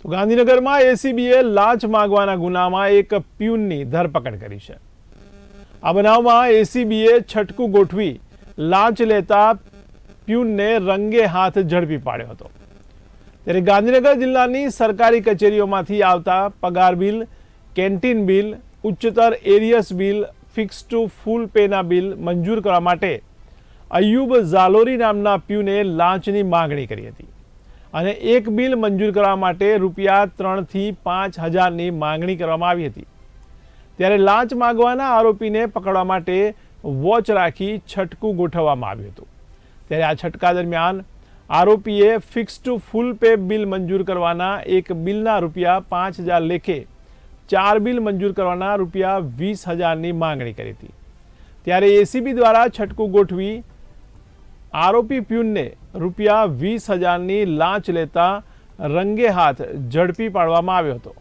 તો ગાંધીનગરમાં એસીબીએ લાંચ માગવાના ગુનામાં એક પ્યુનની ધરપકડ કરી છે. આ બનાવમાં એસીબીએ છટકું ગોઠવી લાંચ લેતા પ્યુનને રંગે હાથ ઝડપી પાડ્યો હતો. ત્યારે ગાંધીનગર જિલ્લાની સરકારી કચેરીઓમાંથી આવતા પગાર બિલ, કેન્ટીન બિલ, ઉચ્ચતર arrears bill, fix to full પેના bill મંજૂર કરવા માટે અયુબ ઝાલોરી નામના પ્યુને લાંચની માંગણી કરી હતી. અને એક બિલ મંજૂર કરવા માટે રૂપિયા ત્રણથી પાંચ હજારની માંગણી કરવામાં આવી હતી. ત્યારે લાંચ માગવાના આરોપીને પકડવા માટે વોચ રાખી છટકું ગોઠવવામાં આવ્યું હતું. ત્યારે આ છટકા દરમિયાન આરોપીએ fix to full pay bill મંજૂર કરવાના એક બિલના રૂપિયા પાંચ હજાર લેખે ચાર બિલ મંજૂર કરવાના રૂપિયા વીસ હજારની માંગણી કરી હતી. ત્યારે એસીબી દ્વારા છટકું ગોઠવી આરોપી પ્યુનને રૂપિયા વીસ હજારની લાંચ લેતા રંગે હાથ ઝડપી પાડવામાં આવ્યો હતો.